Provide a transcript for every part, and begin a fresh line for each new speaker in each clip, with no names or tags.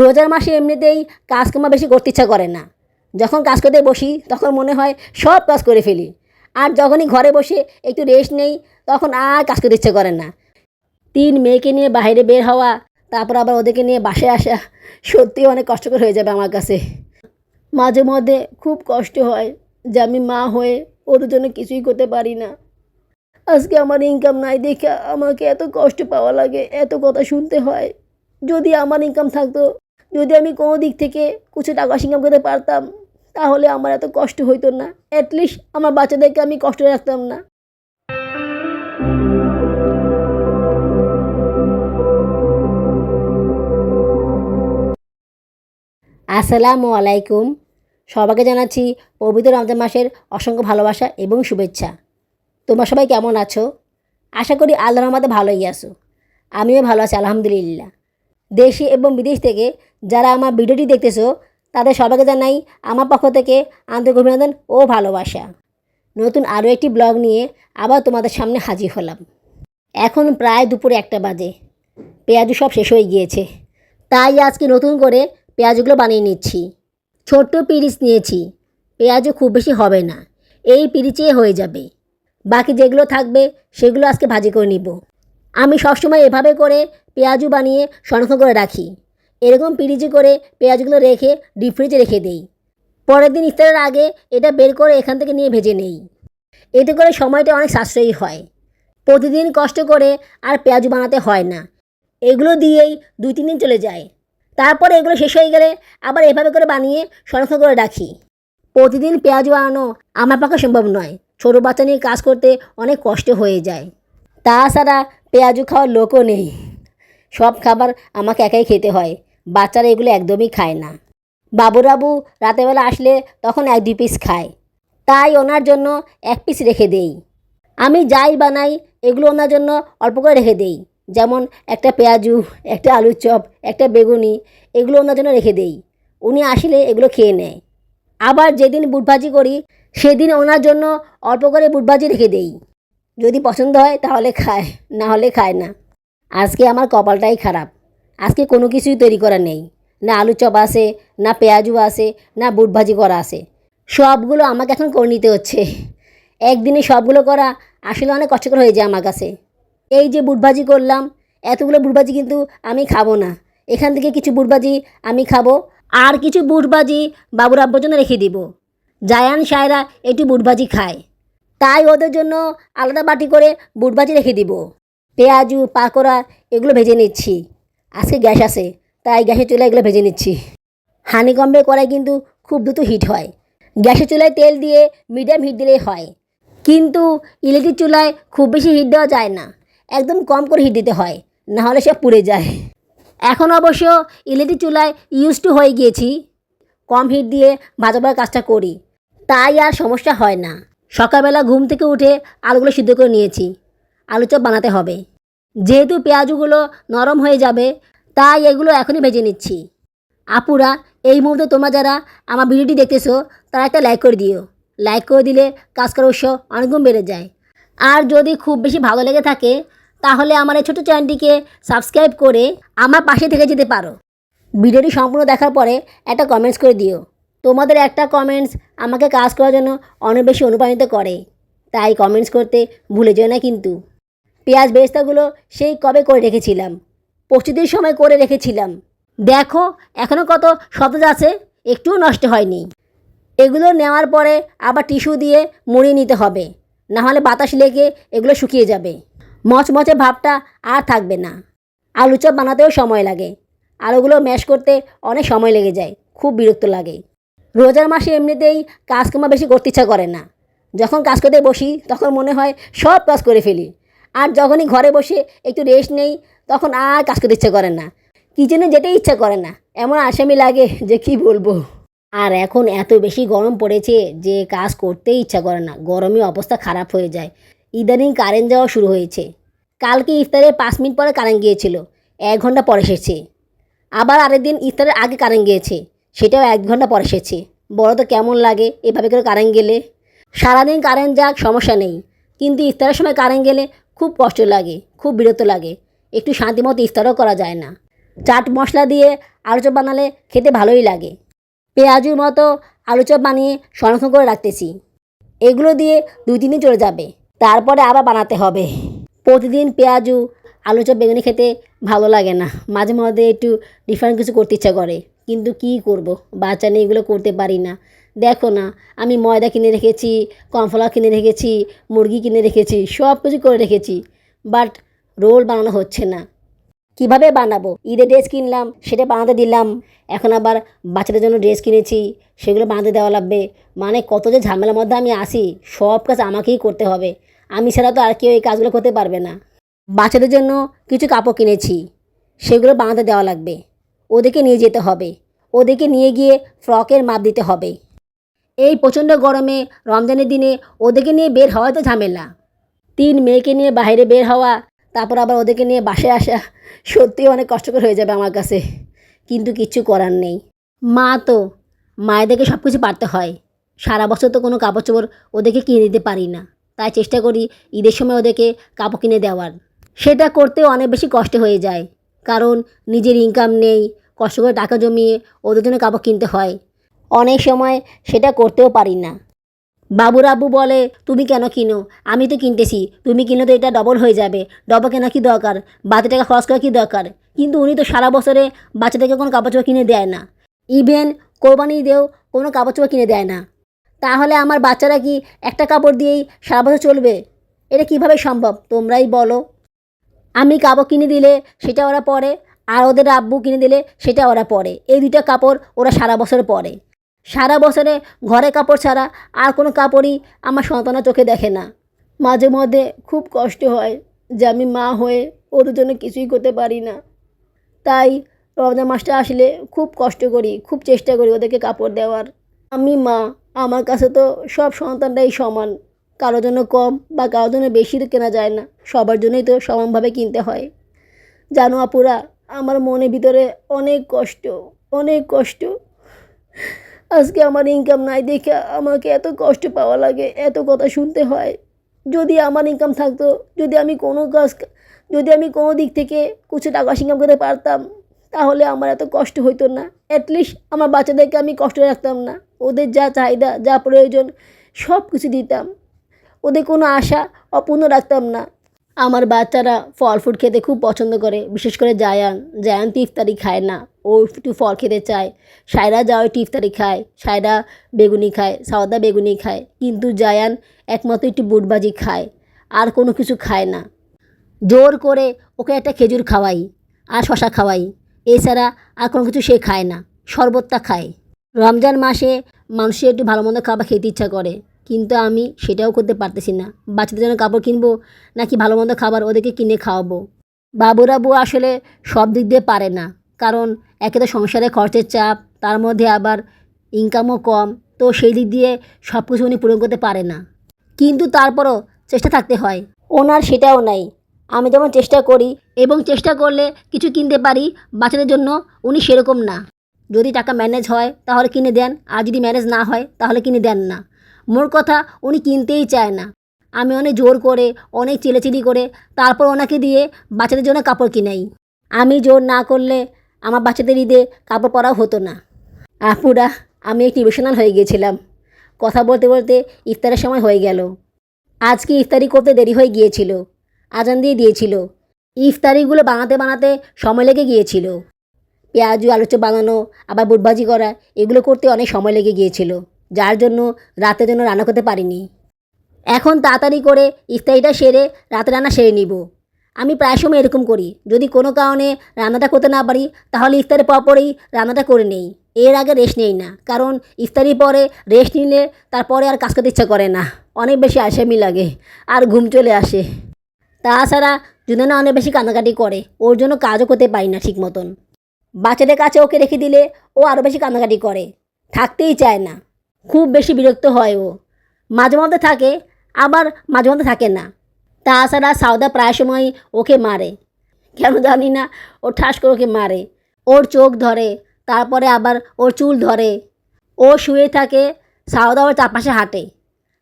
রোজার মাসে এমনিতেই কাজকর্ম বেশি করতে ইচ্ছা করে না। যখন কাজ করতে বসি, তখন মনে হয় সব কাজ করে ফেলি। আর যখনই ঘরে বসে একটু রেস্ট নেই, তখন আর কাজ করতে ইচ্ছে করে না। তিন মেয়েকে নিয়ে বাইরে বের হওয়া, তারপর আবার ওদেরকে নিয়ে বাসায় আসা সত্যি অনেক কষ্টকর হয়ে যাবে আমার কাছে। মাঝে মধ্যে খুব কষ্ট হয় যে আমি মা হয়ে ওদের জন্য কিছুই করতে পারি না। আজকে আমার ইনকাম নাই দেখে আমাকে এত কষ্ট পাওয়া লাগে, এত কথা শুনতে হয়। যদি আমার ইনকাম থাকতো যদি আমি কোনো দিক থেকে কিছু টাকা ইনকাম করতে পারতাম, তাহলে আমার এত কষ্ট হইতো না। অ্যাটলিস্ট আমার বাচ্চাদেরকে আমি কষ্ট রাখতাম না। আসসালামু আলাইকুম। সবাইকে জানাচ্ছি পবিত্র রমজান মাসের অসংখ্য ভালোবাসা এবং শুভেচ্ছা। তোমরা সবাই কেমন আছো? আশা করি আল্লাহর রহমতে ভালোই আছো। আমিও ভালো আছি, আলহামদুলিল্লাহ। দেশে এবং বিদেশ থেকে যারা আমার ভিডিওটি দেখতেছো, তাদের সবাইকে জানাই আমার পক্ষ থেকে আন্তরিক অভিনন্দন ও ভালোবাসা। নতুন আরও একটি ব্লগ নিয়ে আবার তোমাদের সামনে হাজির হলাম। এখন প্রায় দুপুরে একটা বাজে। পেঁয়াজু সব শেষ হয়ে গিয়েছে। তাই আজকে নতুন করে পেঁয়াজগুলো বানিয়ে নিচ্ছি। ছোট্ট পিরিচ নিয়েছি। পেঁয়াজও খুব বেশি হবে না। এই পিরিচে হয়ে যাবে। বাকি যেগুলো থাকবে, সেগুলো আজকে ভাজি করে নিব। আমি সবসময় এভাবে করে পেঁয়াজু বানিয়ে সংরক্ষণ করে রাখি। এরকম পিরিচি করে পেঁয়াজগুলো রেখে ডিপ ফ্রিজে রেখে দেই। পরের দিন ইফতারের আগে এটা বের করে এখান থেকে নিয়ে ভেজে নেই। এতে করে সময়টা অনেক সাশ্রয়ী হয়। প্রতিদিন কষ্ট করে আর পেঁয়াজু বানাতে হয় না। এগুলো দিয়েই দুই তিন দিন চলে যায়। তারপরে এগুলো শেষ হয়ে গেলে আবার এভাবে করে বানিয়ে সংরক্ষণ করে রাখি। প্রতিদিন পেঁয়াজ বানানো আমার পক্ষে সম্ভব নয়। ছোটো বাচ্চা নিয়ে কাজ করতে অনেক কষ্ট হয়ে যায়। তাছাড়া পেঁয়াজু খাওয়ার লোকও নেই। সব খাবার আমাকে একাই খেতে হয়। বাচ্চারা এগুলো একদমই খায় না। বাবুরাবু রাতেরবেলা আসলে তখন এক দুই পিস খায়। তাই ওনার জন্য এক পিস রেখে দেই। আমি যাই বানাই, এগুলো ওনার জন্য অল্প করে রেখে দেই। যেমন একটা পেঁয়াজু, একটা আলুর চপ, একটা বেগুনি, এগুলো ওনার জন্য রেখে দেই। উনি আসলে এগুলো খেয়ে নেয়। আবার যেদিন বুটভাজি করি, সেদিন ওনার জন্য অল্প করে বুটভাজি রেখে দেই। যদি পছন্দ হয় তাহলে খায়, না হলে খায় না। আজকে আমার কপালটাই খারাপ। আজকে কোনো কিছুই তৈরি করা নেই। না আলু চপ আছে, না পেঁয়াজু আছে, না বুট ভাজি করা আছে। সবগুলো আমাকে এখন করে নিতে হচ্ছে। একদিনে সবগুলো করা আসলে অনেক কষ্টকর হয়ে যায় আমার কাছে। এই যে বুটভাজি করলাম, এতগুলো বুটভাজি কিন্তু আমি খাব না। এখান থেকে কিছু বুটভাজি আমি খাব, আর কিছু বুটভাজি বাবুর আব্বুর জন্য রেখে দিব। জায়ান সায়রা একটু বুটভাজি খায়। তাই ওদের জন্য আলাদা বাটি করে বুটভাজি রেখে দিব। পেঁয়াজু, পাকোড়া, এগুলো ভেজে নিচ্ছি। আজকে গ্যাস আছে, তাই গ্যাসের চুলায় এগুলো ভেজে নিচ্ছি। হানিকম্বে কড়াই কিন্তু খুব দ্রুত হিট হয়। গ্যাসের চুলায় তেল দিয়ে মিডিয়াম হিট দিলেই হয়। কিন্তু ইলেকট্রিক চুলায় খুব বেশি হিট দেওয়া যায় না। একদম কম করে হিট দিতে হয়, না হলে সব পুড়ে যায়। এখন অবশ্য ইলেকট্রিক চুলায় ইউজ টু হয়ে গিয়েছি। কম হিট দিয়ে ভাজা কাজটা করি। তাই আর সমস্যা হয় না। সকালবেলা ঘুম থেকে উঠে আলুগুলো সিদ্ধ করে নিয়েছি। আলু চপ বানাতে হবে। যেহেতু পেঁয়াজগুলো নরম হয়ে যাবে, তাই এগুলো এখনই ভেজে নিচ্ছি। আপুরা, এই মুহূর্তে তোমরা যারা আমার ভিডিওটি দেখতেছো, তারা একটা লাইক করে দিও। লাইক করে দিলে কাজ করার উৎসাহ অনেকগুণ বেড়ে যায়। আর যদি খুব বেশি ভালো লেগে থাকে, তাহলে আমার এই ছোটো চ্যানেলটিকে সাবস্ক্রাইব করে আমার পাশে থেকে যেতে পারো। ভিডিওটি সম্পূর্ণ দেখার পরে একটা কমেন্টস করে দিও। তোমাদের একটা কমেন্টস আমাকে কাজ করার জন্য অনেক বেশি অনুপ্রাণিত করে। তাই কমেন্টস করতে ভুলে যেও না কিন্তু। পেঁয়াজ বেস্তাগুলো সেই কবে করে রেখেছিলাম? প্রস্তুতির সময় করে রেখেছিলাম। দেখো এখনও কত সতেজ আছে, একটুও নষ্ট হয়নি। এগুলো নেওয়ার পরে আবার টিস্যু দিয়ে মুড়িয়ে নিতে হবে না হলে বাতাস লেগে এগুলো শুকিয়ে যাবে। মচমচে ভাবটা আর থাকবে না। আলু চপ বানাতেও সময় লাগে। আলুগুলো ম্যাশ করতে অনেক সময় লেগে যায়, খুব বিরক্ত লাগে। রোজার মাসে এমনিতেই কাজকর্ম বেশি করতে ইচ্ছা করে না। যখন কাজ করতে বসি, তখন মনে হয় সব কাজ করে ফেলি। আর যখনই ঘরে বসে একটু রেস্ট নেই, তখন আর কাজ করতে ইচ্ছা করে না। কিচেনে যেতেই ইচ্ছা করে না। এমন আসামি লাগে যে কি বলব? আর এখন এত বেশি গরম পড়েছে যে কাজ করতেই ইচ্ছা করে না। গরমে অবস্থা খারাপ হয়ে যায়। ইদানিং কারেন্ট যাওয়া শুরু হয়েছে। কালকে ইফতারে পাঁচ মিনিট পরে কারেন্ট গিয়েছিল। এক ঘণ্টা পরে এসেছে। আবার আরেকদিন ইফতারের আগে কারেন্ট গিয়েছে। সেটাও এক ঘণ্টা পরে এসেছে। বড় তো কেমন লাগে? এভাবে করে কারেন্ট গেলে? সারাদিন কারেন্ট যাক, সমস্যা নেই। কিন্তু ইফতারের সময় কারেন্ট গেলে খুব কষ্ট লাগে, খুব বিরক্ত লাগে। একটু শান্তিমতো ইফতারও করা যায় না। চাট মশলা দিয়ে আলু চপ বানালে খেতে ভালোই লাগে। পেঁয়াজুর মতো আলু চপ বানিয়ে সংরক্ষণ করে রাখতেছি। এগুলো দিয়ে দুই তিন দিন চলে যাবে। তারপরে আবার বানাতে হবে। প্রতিদিন পেঁয়াজু আলু চপ বেগুনি খেতে ভালো লাগে না। মাঝে মধ্যে একটু ডিফারেন্ট কিছু করতে ইচ্ছা করে, কিন্তু কি করব? বাচ্চা নিয়ে এগুলো করতে পারি না। দেখো না, আমি ময়দা কিনে রেখেছি, কর্নফ্লাওয়ার কিনে রেখেছি, মুরগি কিনে রেখেছি, সব কিছু করে রেখেছি বাট রোল বানানো হচ্ছে না। কীভাবে বানাবো? ঈদের ড্রেস কিনলাম, সেটা বানাতে দিলাম। এখন আবার বাচ্চাদের জন্য ড্রেস কিনেছি, সেগুলো বানাতে দেওয়া লাগবে। মানে কত যে ঝামেলার মধ্যে আমি আসি সব কাজ আমাকেই করতে হবে। আমি ছাড়া তো আর কেউ এই কাজগুলো করতে পারবে না। বাচ্চাদের জন্য কিছু কাপড় কিনেছি, সেগুলো বানাতে দেওয়া লাগবে। ওদেরকে নিয়ে যেতে হবে। ওদেরকে নিয়ে গিয়ে ফ্রকের মাপ দিতে হবে। এই প্রচণ্ড গরমে রমজানের দিনে ওদেরকে নিয়ে বের হওয়া তো ঝামেলা। তিন মেয়েকে নিয়ে বাইরে বের হওয়া, তারপর আবার ওদেরকে নিয়ে বাসায় আসা, সত্যিই অনেক কষ্টকর হয়ে যাবে আমার কাছে। কিন্তু কিচ্ছু করার নেই। মা তো, মায়েদেরকে সব কিছু পারতে হয়। সারা বছর তো কোনো কাপড় চোপড় ওদেরকে কিনে দিতে পারি না। তাই চেষ্টা করি ঈদের সময় ওদেরকে কাপড় কিনে দেওয়ার। সেটা করতেও অনেক বেশি কষ্ট হয়ে যায়। কারণ নিজের ইনকাম নেই, কষ্ট করে টাকা জমিয়ে ওদের জন্য কাপড় কিনতে হয়। অনেক সময় সেটা করতেও পারি না। বাবুর আব্বু বলে, তুমি কেন কিনো? আমি তো কিনতেছি। তুমি কিনো তো এটা ডবল হয়ে যাবে। ডবল কেনা কি দরকার? বাড়তি টাকা খরচ করা কী দরকার? কিন্তু উনি তো সারা বছরে বাচ্চাদেরকে কোনো কাপড় চোপড় কিনে দেয় না। ইভেন কোরবানি দিয়েও কোনো কাপড় চোপড় কিনে দেয় না। তাহলে আমার বাচ্চারা কি একটা কাপড় দিয়েই সারা বছর চলবে? এটা কীভাবে সম্ভব? তোমরাই বলো। আমি কাপড় কিনে দিলে সেটা ওরা পরে, আর ওদের আব্বু কিনে দিলে সেটা ওরা পরে। এই দুইটা কাপড় ওরা সারা বছর পরে। সারা বছরে ঘরে কাপড় ছাড়া আর কোনো কাপড়ই আমার সন্তানের চোখে দেখে না। মাঝে মধ্যে খুব কষ্ট হয় যে আমি মা হয়ে ওদের জন্য কিছুই করতে পারি না। তাই রমজান মাসটা আসলে খুব কষ্ট করি, খুব চেষ্টা করি ওদেরকে কাপড় দেওয়ার। আমি মা, আমার কাছে তো সব সন্তানরাই সমান। কারোর জন্য কম বা কারও জন্য বেশি কেনা যায় না। সবার জন্যই তো সমানভাবে কিনতে হয়। জানো আপুরা, আমার মনের ভিতরে অনেক কষ্ট অনেক কষ্ট। আজকে আমার ইনকাম নাই দেখে আমাকে এত কষ্ট পাওয়া লাগে, এত কথা শুনতে হয়। যদি আমার ইনকাম থাকতো, যদি আমি কোনো কাজ, যদি আমি কোনো দিক থেকে কিছু টাকা ইনকাম করতে পারতাম, তাহলে আমার এত কষ্ট হইতো না। অ্যাটলিস্ট আমার বাচ্চাদেরকে আমি কষ্ট রাখতাম না। ওদের যা চাহিদা, যা প্রয়োজন সব কিছু দিতাম। ওদের কোনো আশা অপূর্ণ রাখতাম না। আমার বাচ্চারা ফল ফ্রুট খেতে খুব পছন্দ করে, বিশেষ করে জায়ান। জায়ান তো ইফতারি খায় না, ও একটু ফল খেতে চায়। সায়রা যাও একটু ইফতারি খায়, সায়রা বেগুনি খায়, সাওদা বেগুনি খায়, কিন্তু জায়ান একমাত্র একটু বুটবাজি খায়, আর কোনো কিছু খায় না। জোর করে ওকে একটা খেজুর খাওয়াই, আর শশা খাওয়াই, এছাড়া আর কোনো কিছু সে খায় না, শরবতটা খায়। রমজান মাসে মানুষের একটু ভালো মন্দ খাবার খেতে ইচ্ছা করে। কিন্তু আমি সেটাও করতে পারতেছি না। বাচ্চাদের জন্য কাপড় কিনবো নাকি ভালো মন্দ খাবার ওদেরকে কিনে খাওয়াবো? বাবুরাবু আসলে সব দিক দিয়ে পারে না। কারণ একে তো সংসারে খরচের চাপ, তার মধ্যে আবার ইনকামও কম, তো সেই দিক দিয়ে সব কিছু উনি পূরণ করতে পারে না। কিন্তু তারপরও চেষ্টা থাকতে হয়। ওনার সেটাও নাই। আমি যেমন চেষ্টা করি এবং চেষ্টা করলে কিছু কিনতে পারি, বাচ্চাদের জন্য উনি সেরকম না। যদি টাকা ম্যানেজ হয়, তাহলে কিনে দেন। আর যদি ম্যানেজ না হয়, তাহলে কিনে দেন না। মোর কথা উনি কিনতেই চায় না। আমি অনেক জোর করে, অনেক চিলেচিলি করে, তারপর ওনাকে দিয়ে বাচ্চাদের জন্য কাপড় কিনাই। আমি জোর না করলে আমার বাচ্চাদের ঈদে কাপড় পরাও হতো না। আপুরা, আমি একটু ইমোশনাল হয়ে গিয়েছিলাম। কথা বলতে বলতে ইফতারের সময় হয়ে গেল। আজকে ইফতারি করতে দেরি হয়ে গিয়েছিল। আজান দিয়ে দিয়েছিল। ইফতারিগুলো বানাতে বানাতে সময় লেগে গিয়েছিল। পেঁয়াজু আলু চপ বানানো, আবার বুটবাজি করা, এগুলো করতে অনেক সময় লেগে গিয়েছিল। যার জন্য রাতের জন্য রান্না করতে পারিনি। এখন তাড়াতাড়ি করে ইফতারিটা সেরে রাতে রান্না সেরে নিব। আমি প্রায় সময় এরকম করি। যদি কোনো কারণে রান্নাটা করতে না পারি, তাহলে ইফতারের পর পরেই রান্নাটা করে নেই। এর আগে রেস্ট নেই না। কারণ ইফতারির পরে রেস্ট নিলে তারপরে আর কাজ করতে ইচ্ছা করে না। অনেক বেশি আসামি লাগে আর ঘুম চলে আসে। তাছাড়া যদি না অনেক বেশি কান্নাকাটি করে। ওর জন্য কাজও করতে পারি না ঠিক মতন। বাচ্চাদের কাছে ওকে রেখে দিলে ও আরও বেশি কান্নাকাটি করে। থাকতেই চায় না। খুব বেশি বিরক্ত হয় ও। মাঝে মধ্যে থাকে, আবার মাঝে মধ্যে থাকে না। তাছাড়া সাউদা প্রায় সময় ওকে মারে। কেন জানি না ও ঠাস করে ওকে মারে। ওর চোখ ধরে, তারপরে আবার ওর চুল ধরে। ও শুয়ে থাকে, সাউদা ওর চারপাশে হাঁটে।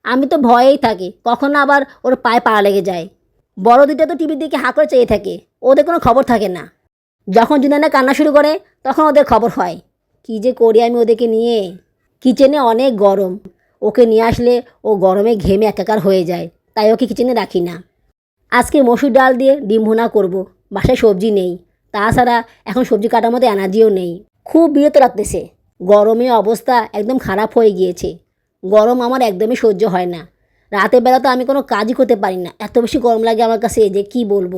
আমি তো ভয়েই থাকি, কখনো আবার ওর পায়ে পাড়া লেগে যায়। বড় দুটো তো টিভির দিকে হাঁ করে চেয়ে থাকে, ওদের কোনো খবর থাকে না। যখন জুনানা কান্না শুরু করে, তখন ওদের খবর হয়, কী যে করি আমি ওদেরকে নিয়ে? কিচেনে অনেক গরম। ওকে নিয়ে আসলে ও গরমে ঘেমে একাকার হয়ে যায়, তাই ওকে কিচেনে রাখি না। আজকে মসুর ডাল দিয়ে ডিম ভুনা করব, বাসায় সবজি নেই। তাছাড়া এখন সবজি কাটার মতো এনার্জিও নেই। খুব বিরত রাখতেছে গরমে অবস্থা একদম খারাপ হয়ে গিয়েছে। গরম আমার একদমই সহ্য হয় না। রাতের বেলা তো আমি কোনো কাজই করতে পারি না। এত বেশি গরম লাগে আমার কাছে যে কি বলব?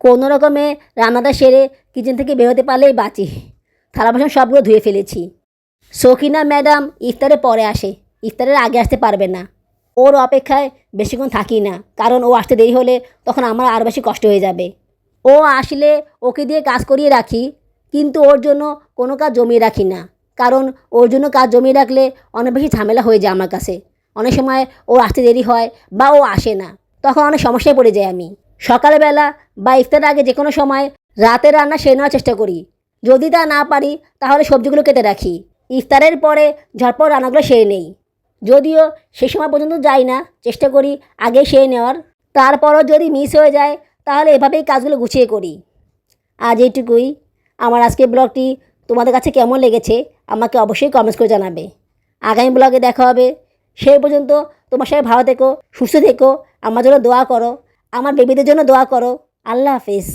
কোনো রকমে রান্নাটা সেরে কিচেন থেকে বেরোতে পারলেই বাঁচি। থালা বাসন সবগুলো ধুয়ে ফেলেছি। সকিনা ম্যাডাম ইফতারে পরে আসে। ইফতারের আগে আসতে পারবে না। ওর অপেক্ষায় বেশিক্ষণ থাকি না, কারণ ও আসতে দেরি হলে তখন আমার আরও বেশি কষ্ট হয়ে যাবে। ও আসলে ওকে দিয়ে কাজ করিয়ে রাখি, কিন্তু ওর জন্য কোনো কাজ জমিয়ে রাখি না, কারণ ওর জন্য কাজ জমিয়ে রাখলে অনেক বেশি ঝামেলা হয়ে যায় আমার কাছে। অনেক সময় ও আসতে দেরি হয় বা ও আসে না, তখন অনেক সমস্যায় পড়ে যাই আমি। সকালবেলা বা ইফতারের আগে যে কোনো সময় রাতে রান্না সেরে নেওয়ার চেষ্টা করি। যদি তা না পারি, তাহলে সবজিগুলো কেটে রাখি। ইফতারের পরে ঝটপট রান্নাগুলো সেরে নেই। যদিও সে সময় পর্যন্ত যাই না, চেষ্টা করি আগে সেরে নেওয়ার। তারপরও যদি মিস হয়ে যায়, তাহলে এভাবেই কাজগুলো গুছিয়ে করি। আজ এইটুকুই। আমার আজকের ব্লগটি তোমাদের কাছে কেমন লেগেছে, আমাকে অবশ্যই কমেন্টস করে জানাবে। আগামী ব্লগে দেখা হবে। সেই পর্যন্ত তোমার সবাই ভালো থেকো, সুস্থ থেকো। আমার জন্য দোয়া করো। আমার বেবিদের জন্য দোয়া করো। আল্লাহ হাফিজ।